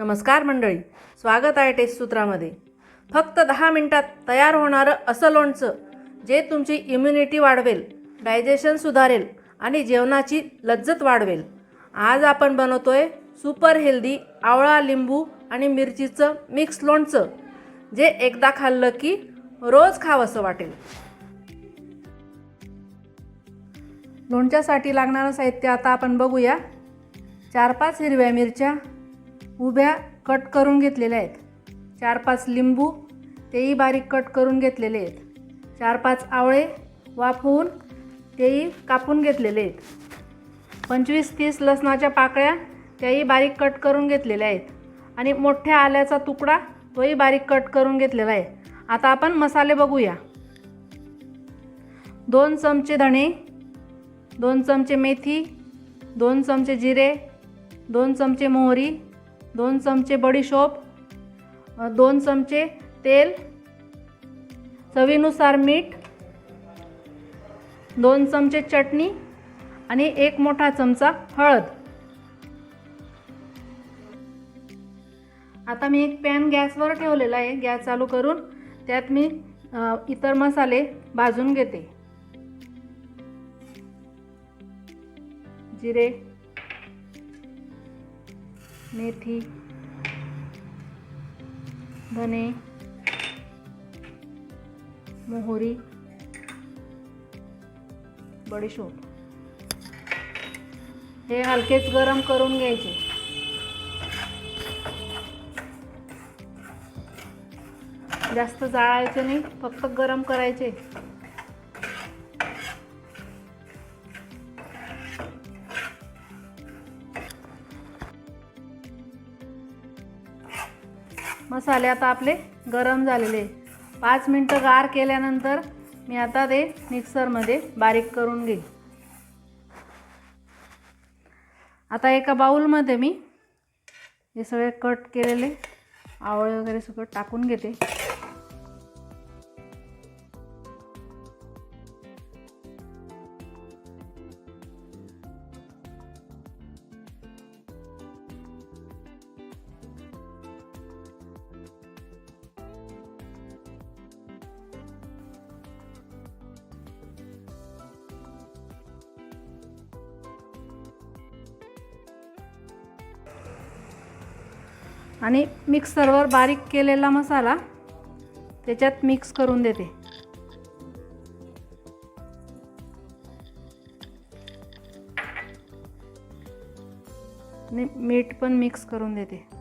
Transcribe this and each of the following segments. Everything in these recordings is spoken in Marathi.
नमस्कार मंडळी. स्वागत आहे टेस्ट सूत्रामध्ये. फक्त दहा मिनटात तयार होणारं असं लोणचं जे तुमची इम्युनिटी वाढवेल डायजेशन सुधारेल आणि जेवणाची लज्जत वाढवेल. आज आपण बनवतोय सुपर हेल्दी आवळा लिंबू आणि मिरचीचं मिक्स लोणचं जे एकदा खाल्लं की रोज खावंसं वाटेल. लोणच्यासाठी लागणारं साहित्य आता आपण बघूया. चार पाच हिरव्या मिरच्या उभ्या कट करून घेतलेल्या आहेत. चार पाच लिंबू तेही बारीक कट करून घेतलेले आहेत. चार पाच आवळे वाफवून तेही कापून घेतलेले आहेत. पंचवीस तीस लसणाच्या पाकळ्या त्याही बारीक कट करून घेतलेल्या आहेत. आणि मोठ्या आल्याचा तुकडा तोही बारीक कट करून घेतलेला आहे. आता आपण मसाले बघूया. दोन चमचे धणे दोन चमचे मेथी दोन चमचे जिरे दोन चमचे मोहरी दोन चमचे बडीशोप दोन चमचे तेल चवीनुसार मीठ दोन चमचे चटणी आणि एक मोठा चमचा हळद. आता मी एक पॅन गॅसवर ठेवलेला आहे गॅस चालू करून त्यात मी इतर मसाले भाजून घेते. जिरे मेथी धने मोहरी बडीशोप. हे हलकेच गरम करून घ्यायचे. जास्त जाळायचे नाही फक्त गरम करायचे. मसाले आता आपले गरम झालेले. पाच मिनटं गार केल्यानंतर मी आता ते मिक्सरमध्ये बारीक करून घेईन. आता एका बाऊलमध्ये मी हे सगळे कट केलेले आवळे वगैरे सगळं टाकून घेते. आणि मिक्सरवर बारीक केलेला मसाला त्याच्यात मिक्स करून देते. मीठ पण मिक्स करून देते.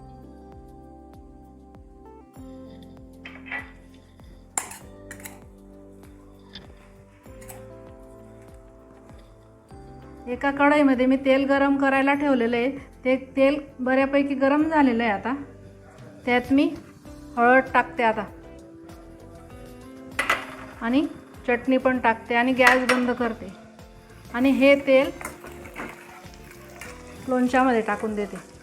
एका कढईमध्ये मी तेल गरम करायला ठेवलेलं आहे. ते तेल बऱ्यापैकी गरम झालेलं आहे आता. त्यात मी हळद टाकते आता. आणि चटणी पण टाकते आणि गॅस बंद करते. आणि हे तेल लोणच्यामध्ये टाकून देते.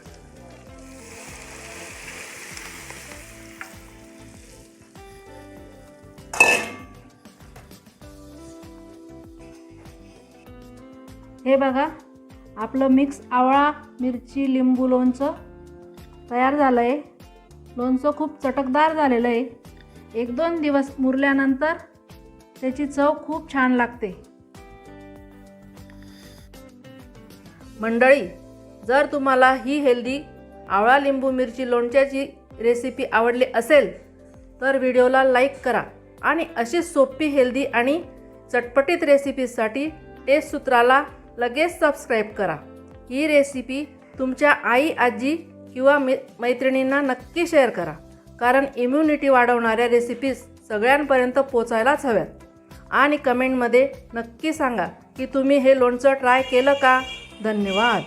हे बघा आपलं मिक्स आवळा मिरची लिंबू लोणचं तयार झालं आहे लोणचं खूप चटकदार झालेलं आहे एक दोन दिवस मुरल्यानंतर त्याची चव खूप छान लागते. मंडळी जर तुम्हाला ही हेल्दी आवळा लिंबू मिरची लोणच्याची रेसिपी आवडली असेल तर व्हिडिओला लाईक करा आणि अशी सोपी हेल्दी आणि चटपटीत रेसिपीसाठी टेस्ट सूत्राला लगेच सबस्क्राईब करा. ही रेसिपी तुमच्या आई आजी किंवा मै मैत्रिणींना नक्की शेअर करा. कारण इम्युनिटी वाढवणाऱ्या रेसिपीज सगळ्यांपर्यंत पोचायलाच हव्यात. आणि कमेंटमध्ये नक्की सांगा की तुम्ही हे लोणचं ट्राय केलं का? धन्यवाद.